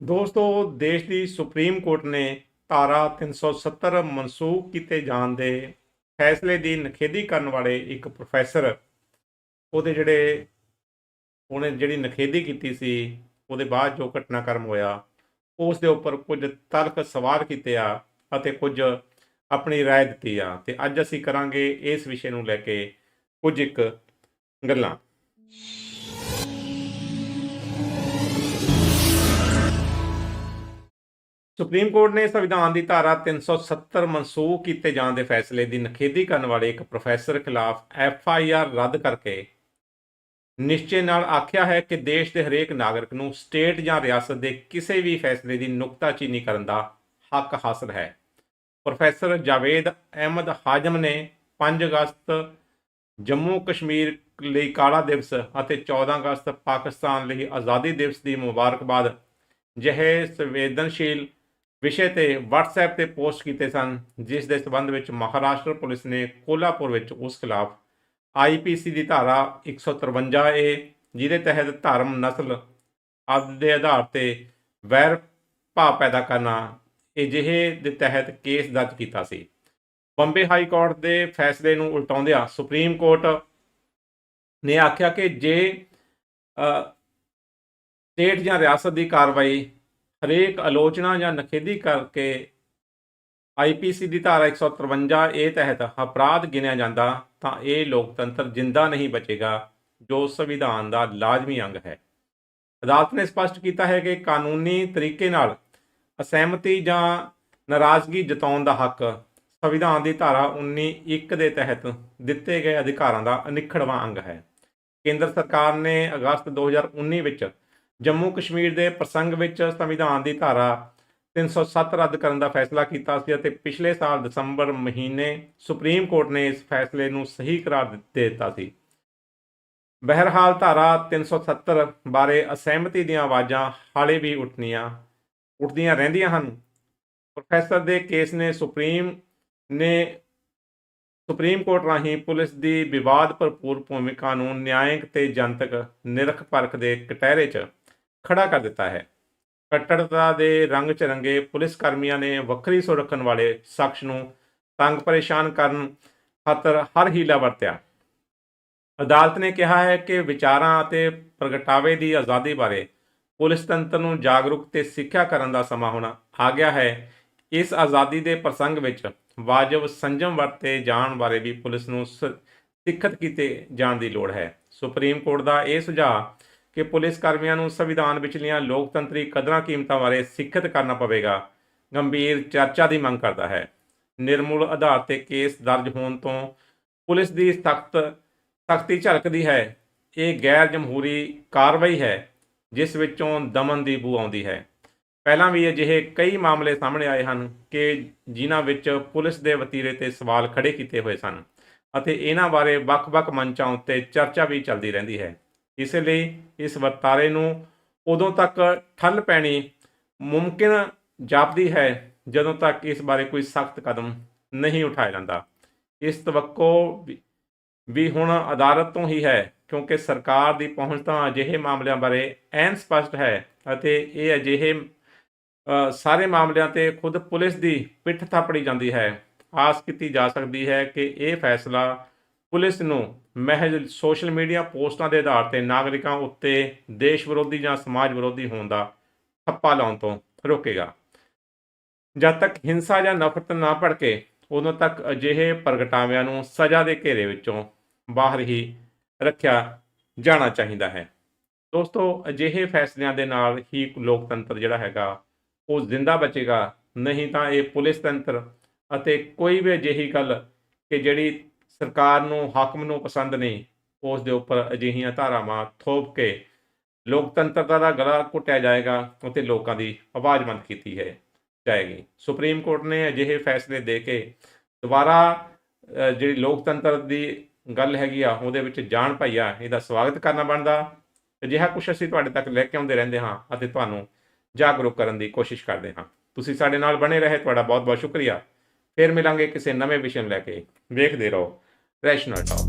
ਦੋਸਤੋ ਦੇਸ਼ ਦੀ supreme court ਨੇ ਧਾਰਾ 370 ਮਨਸੂਖ ਕੀਤੇ ਜਾਣ ਦੇ ਫੈਸਲੇ ਦੀ ਨਖੇਦੀ ਕਰਨ ਵਾਲੇ ਇੱਕ ਪ੍ਰੋਫੈਸਰ ਉਹਦੇ ਜਿਹੜੇ ਉਹਨੇ ਜਿਹੜੀ ਨਖੇਦੀ ਕੀਤੀ ਸੀ ਉਹਦੇ ਬਾਅਦ ਜੋ ਘਟਨਾਕ੍ਰਮ ਹੋਇਆ ਉਸ ਦੇ ਉੱਪਰ ਕੁਝ ਤਰਕ ਸਵਾਲ ਕੀਤੇ ਆ ਅਤੇ ਕੁਝ ਆਪਣੀ رائے ਦਿੱਤੀ ਆ ਤੇ ਅੱਜ ਅਸੀਂ ਕਰਾਂਗੇ ਇਸ ਵਿਸ਼ੇ ਨੂੰ ਲੈ ਕੇ ਕੁਝ ਇੱਕ ਗੱਲਾਂ ਸੁਪਰੀਮ ਕੋਰਟ ਨੇ ਸੰਵਿਧਾਨ ਦੀ ਧਾਰਾ 370 ਮਨਸੂਖ ਕੀਤੇ ਜਾਣ ਦੇ ਫੈਸਲੇ ਦੀ ਨਖੇਦੀ ਕਰਨ ਵਾਲੇ ਇੱਕ ਪ੍ਰੋਫੈਸਰ ਖਿਲਾਫ ਐਫ ਆਈ ਆਰ ਰੱਦ ਕਰਕੇ ਨਿਸ਼ਚੇ ਨਾਲ ਆਖਿਆ ਹੈ ਕਿ ਦੇਸ਼ ਦੇ ਹਰੇਕ ਨਾਗਰਿਕ ਨੂੰ ਸਟੇਟ ਜਾਂ ਰਿਆਸਤ ਦੇ ਕਿਸੇ ਵੀ ਫੈਸਲੇ ਦੀ ਨੁਕਤਾਚੀਨੀ ਕਰਨ ਦਾ ਹੱਕ ਹਾਸਲ ਹੈ। ਪ੍ਰੋਫੈਸਰ ਜਾਵੇਦ ਅਹਿਮਦ ਹਾਜਮ ਨੇ 5 ਅਗਸਤ ਜੰਮੂ ਕਸ਼ਮੀਰ ਲਈ ਕਾਲਾ ਦਿਵਸ ਅਤੇ 14 ਅਗਸਤ ਪਾਕਿਸਤਾਨ ਲਈ ਆਜ਼ਾਦੀ ਦਿਵਸ ਦੀ ਮੁਬਾਰਕਬਾਦ, ਜਿਹੇ ਸੰਵੇਦਨਸ਼ੀਲ ਵਿਸ਼ੇ ਤੇ WhatsApp ਤੇ ਪੋਸਟ ਕੀਤੇ ਸਨ, ਜਿਸ ਦੇ ਸਬੰਧ ਵਿੱਚ ਮਹਾਰਾਸ਼ਟਰ ਪੁਲਿਸ ਨੇ ਕੋਲਾਪੁਰ ਵਿੱਚ ਉਸ ਖਿਲਾਫ IPC ਦੀ ਧਾਰਾ 153 ਏ, ਜਿਹਦੇ ਤਹਿਤ ਧਰਮ, ਨਸਲ, ਆਦਿ ਦੇ ਆਧਾਰ ਤੇ ਵੈਰ ਭਾਵ ਪੈਦਾ ਕਰਨਾ, ਅਜਿਹੇ ਦੇ ਤਹਿਤ ਕੇਸ ਦਰਜ ਕੀਤਾ ਸੀ। ਬੰਬੇ ਹਾਈ ਕੋਰਟ ਦੇ ਫੈਸਲੇ ਨੂੰ ਉਲਟਾਉਂਦਿਆਂ ਸੁਪਰੀਮ ਕੋਰਟ ਨੇ ਆਖਿਆ ਕਿ ਜੇ ਸਟੇਟ ਜਾਂ ਰਿਆਸਤ ਦੀ ਕਾਰਵਾਈ ਹਰੇਕ ਆਲੋਚਨਾ ਜਾਂ ਨਖੇਦੀ ਕਰਕੇ ਆਈਪੀਸੀ ਦੀ ਧਾਰਾ 153 ਏ ਤਹਿਤ ਅਪਰਾਧ ਗਿਣਿਆ ਜਾਂਦਾ ਤਾਂ ਇਹ ਲੋਕਤੰਤਰ ਜਿੰਦਾ ਨਹੀਂ ਬਚੇਗਾ, ਜੋ ਸੰਵਿਧਾਨ ਦਾ ਲਾਜ਼ਮੀ ਅੰਗ ਹੈ। ਅਦਾਲਤ ਨੇ ਸਪਸ਼ਟ ਕੀਤਾ ਹੈ ਕਿ ਕਾਨੂੰਨੀ ਤਰੀਕੇ ਨਾਲ ਅਸਹਿਮਤੀ ਜਾਂ ਨਾਰਾਜ਼ਗੀ ਜਤਾਉਣ ਦਾ ਹੱਕ ਸੰਵਿਧਾਨ ਦੀ ਧਾਰਾ 19(1) ਦੇ ਤਹਿਤ ਦਿੱਤੇ ਗਏ ਅਧਿਕਾਰਾਂ ਦਾ ਅਨਿੱਖੜਵਾਂ ਅੰਗ ਹੈ। ਕੇਂਦਰ ਸਰਕਾਰ ਨੇ ਅਗਸਤ 2019 ਵਿੱਚ ਜੰਮੂ ਕਸ਼ਮੀਰ ਦੇ ਪ੍ਰਸੰਗ ਵਿੱਚ ਸੰਵਿਧਾਨ ਦੀ ਧਾਰਾ 307 ਰੱਦ ਕਰਨ ਦਾ ਫੈਸਲਾ ਕੀਤਾ ਸੀ ਅਤੇ ਪਿਛਲੇ ਸਾਲ ਦਸੰਬਰ ਮਹੀਨੇ ਸੁਪਰੀਮ ਕੋਰਟ ਨੇ ਇਸ ਫੈਸਲੇ ਨੂੰ ਸਹੀ ਕਰਾਰ ਦੇ ਦਿੱਤਾ ਸੀ। ਬਹਿਰਹਾਲ ਧਾਰਾ 370 ਬਾਰੇ ਅਸਹਿਮਤੀ ਦੀਆਂ ਆਵਾਜ਼ਾਂ ਹਾਲੇ ਵੀ ਉੱਠਣੀਆਂ, ਉੱਠਦੀਆਂ ਰਹਿੰਦੀਆਂ ਹਨ। ਪ੍ਰੋਫੈਸਰ ਦੇ ਕੇਸ ਨੇ ਸੁਪਰੀਮ ਨੇ ਸੁਪਰੀਮ ਕੋਰਟ ਰਾਹੀਂ ਪੁਲਿਸ ਦੀ ਵਿਵਾਦ ਭਰਪੂਰ ਭੂਮਿਕਾ ਨੂੰ ਨਿਆਇਕ ਤੇ ਜਨਤਕ ਨਿਰਖ ਪਰਖ ਦੇ ਕਟਹਿਰੇ 'ਚ ਖੜਾ ਕਰ ਦਿੱਤਾ ਹੈ। ਕੱਟੜਤਾ ਦੇ ਰੰਗ 'ਚ ਪੁਲਿਸ ਕਰਮੀਆਂ ਨੇ ਵੱਖਰੀ ਸੁਰ ਰੱਖਣ ਵਾਲੇ ਸ਼ਖਸ ਨੂੰ ਤੰਗ ਪਰੇਸ਼ਾਨ ਕਰਨ ਖਾਤਰ ਹਰ ਹੀਲਾ ਵਰਤਿਆ। ਅਦਾਲਤ ਨੇ ਕਿਹਾ ਹੈ ਕਿ ਵਿਚਾਰਾਂ ਅਤੇ ਪ੍ਰਗਟਾਵੇ ਦੀ ਆਜ਼ਾਦੀ ਬਾਰੇ ਪੁਲਿਸ ਤੰਤਰ ਨੂੰ ਜਾਗਰੂਕ ਤੇ ਸਿੱਖਿਆ ਕਰਨ ਦਾ ਸਮਾਂ ਹੋਣਾ ਆ ਗਿਆ ਹੈ। ਇਸ ਆਜ਼ਾਦੀ ਦੇ ਪ੍ਰਸੰਗ ਵਿੱਚ ਵਾਜਬ ਸੰਜਮ ਵਰਤੇ ਜਾਣ ਬਾਰੇ ਵੀ ਪੁਲਿਸ ਨੂੰ ਸਿੱਖਤ ਕੀਤੇ ਜਾਣ ਦੀ ਲੋੜ ਹੈ। ਸੁਪਰੀਮ ਕੋਰਟ ਦਾ ਇਹ ਸੁਝਾਅ ਕਿ ਪੁਲਿਸ ਕਰਮੀਆਂ ਨੂੰ ਸੰਵਿਧਾਨ ਵਿਚਲੀਆਂ ਲੋਕਤੰਤਰੀ ਕਦਰਾਂ ਕੀਮਤਾਂ ਬਾਰੇ ਸਿੱਖਿਤ ਕਰਨਾ ਪਵੇਗਾ, ਗੰਭੀਰ ਚਰਚਾ ਦੀ ਮੰਗ ਕਰਦਾ ਹੈ। ਨਿਰਮੂਲ ਆਧਾਰ ਤੇ ਕੇਸ ਦਰਜ ਹੋਣ ਤੋਂ ਪੁਲਿਸ ਦੀ ਸਖਤ, ਸਖਤੀ ਝਲਕਦੀ ਹੈ। ਇਹ ਗੈਰ ਜਮਹੂਰੀ ਕਾਰਵਾਈ ਹੈ, ਜਿਸ ਵਿੱਚੋਂ ਦਮਨ ਦੀ ਬੂ ਆਉਂਦੀ ਹੈ। ਪਹਿਲਾਂ ਵੀ ਅਜਿਹੇ ਕਈ ਮਾਮਲੇ ਸਾਹਮਣੇ ਆਏ ਹਨ ਕਿ ਜਿਨ੍ਹਾਂ ਵਿੱਚ ਪੁਲਿਸ ਦੇ ਵਤੀਰੇ ਤੇ ਸਵਾਲ ਖੜੇ ਕੀਤੇ ਹੋਏ ਸਨ ਅਤੇ ਇਹਨਾਂ ਬਾਰੇ ਵੱਖ-ਵੱਖ ਮੰਚਾਂ ਉੱਤੇ ਚਰਚਾ ਵੀ ਚੱਲਦੀ ਰਹਿੰਦੀ ਹੈ। ਇਸ ਲਈ ਇਸ ਵਰਤਾਰੇ ਨੂੰ ਉਦੋਂ ਤੱਕ ਠੱਲ ਪੈਣੀ ਮੁਮਕਿਨ ਜਾਪਦੀ ਹੈ ਜਦੋਂ ਤੱਕ ਇਸ ਬਾਰੇ ਕੋਈ ਸਖਤ ਕਦਮ ਨਹੀਂ ਉਠਾਇਆ ਜਾਂਦਾ। ਇਸ ਤਵੱਕੋ ਵੀ- ਹੁਣ ਅਦਾਲਤ ਤੋਂ ਹੀ ਹੈ, ਕਿਉਂਕਿ ਸਰਕਾਰ ਦੀ ਪਹੁੰਚ ਤਾਂ ਅਜਿਹੇ ਮਾਮਲਿਆਂ ਬਾਰੇ ਐਨ ਸਪਸ਼ਟ ਹੈ ਅਤੇ ਇਹ ਅਜਿਹੇ ਸਾਰੇ ਮਾਮਲਿਆਂ ਤੇ ਖੁਦ ਪੁਲਿਸ ਦੀ ਪਿੱਠ ਥਾਪੜੀ ਜਾਂਦੀ ਹੈ। ਆਸ ਕੀਤੀ ਜਾ ਸਕਦੀ ਹੈ ਕਿ ਇਹ ਫੈਸਲਾ ਪੁਲਿਸ ਨੂੰ ਮਹਿਜ ਸੋਸ਼ਲ ਮੀਡੀਆ ਪੋਸਟਾਂ ਦੇ ਆਧਾਰ ਤੇ ਨਾਗਰਿਕਾਂ ਉੱਤੇ ਦੇਸ਼ ਵਿਰੋਧੀ ਜਾਂ ਸਮਾਜ ਵਿਰੋਧੀ ਹੋਣ ਦਾ ਠੱਪਾ ਲਾਉਣ ਤੋਂ ਰੋਕੇਗਾ। ਜਦ ਤੱਕ ਹਿੰਸਾ ਜਾਂ ਨਫ਼ਰਤ ਨਾ ਭੜਕੇ, ਉਦੋਂ ਤੱਕ ਅਜਿਹੇ ਪ੍ਰਗਟਾਵਿਆਂ ਨੂੰ ਸਜ਼ਾ ਦੇ ਘੇਰੇ ਵਿੱਚੋਂ ਬਾਹਰ ਹੀ ਰੱਖਿਆ ਜਾਣਾ ਚਾਹੀਦਾ ਹੈ। ਦੋਸਤੋ, ਅਜਿਹੇ ਫੈਸਲਿਆਂ ਦੇ ਨਾਲ ਹੀ ਲੋਕਤੰਤਰ ਜਿਹੜਾ ਹੈਗਾ, ਉਹ ਜ਼ਿੰਦਾ ਬਚੇਗਾ। ਨਹੀਂ ਤਾਂ ਇਹ ਪੁਲਿਸ ਤੰਤਰ ਅਤੇ ਕੋਈ ਵੀ ਅਜਿਹੀ ਗੱਲ ਕਿ ਜਿਹੜੀ ਸਰਕਾਰ ਨੂੰ, ਹਾਕਮ ਨੂੰ ਪਸੰਦ ਨਹੀਂ। ਉਸ ਦੇ ਉੱਪਰ ਅਜਿਹੀਆਂ ਧਾਰਾਵਾਂ ਥੋਪ ਕੇ ਲੋਕਤੰਤਰਤਾ ਦਾ ਗਲਾ ਘੁੱਟਿਆ ਜਾਏਗਾ ਅਤੇ ਲੋਕਾਂ ਦੀ ਆਵਾਜ਼ ਬੰਦ ਕੀਤੀ ਹੈ, ਜਾਏਗੀ। ਸੁਪਰੀਮ ਕੋਰਟ ਨੇ ਅਜਿਹੇ ਫੈਸਲੇ ਦੇ ਕੇ ਦੁਬਾਰਾ ਜਿਹੜੀ ਲੋਕਤੰਤਰ ਦੀ ਗੱਲ ਹੈਗੀ ਆ, ਉਹਦੇ ਵਿੱਚ ਜਾਣ ਪਾਈ ਆ, ਇਹਦਾ ਸਵਾਗਤ ਕਰਨਾ ਬਣਦਾ। ਅਜਿਹਾ ਕੁਝ ਅਸੀਂ ਤੁਹਾਡੇ ਤੱਕ ਲੈ ਕੇ ਆਉਂਦੇ ਰਹਿੰਦੇ ਹਾਂ ਅਤੇ ਤੁਹਾਨੂੰ ਜਾਗਰੂਕ ਕਰਨ ਦੀ ਕੋਸ਼ਿਸ਼ ਕਰਦੇ ਹਾਂ। ਤੁਸੀਂ ਸਾਡੇ ਨਾਲ ਬਣੇ ਰਹੇ, ਤੁਹਾਡਾ ਬਹੁਤ ਬਹੁਤ ਸ਼ੁਕਰੀਆ। ਫਿਰ ਮਿਲਾਂਗੇ ਕਿਸੇ ਨਵੇਂ ਵਿਸ਼ੇ ਨੂੰ ਲੈ ਕੇ। ਵੇਖਦੇ ਰਹੋ। Rational talk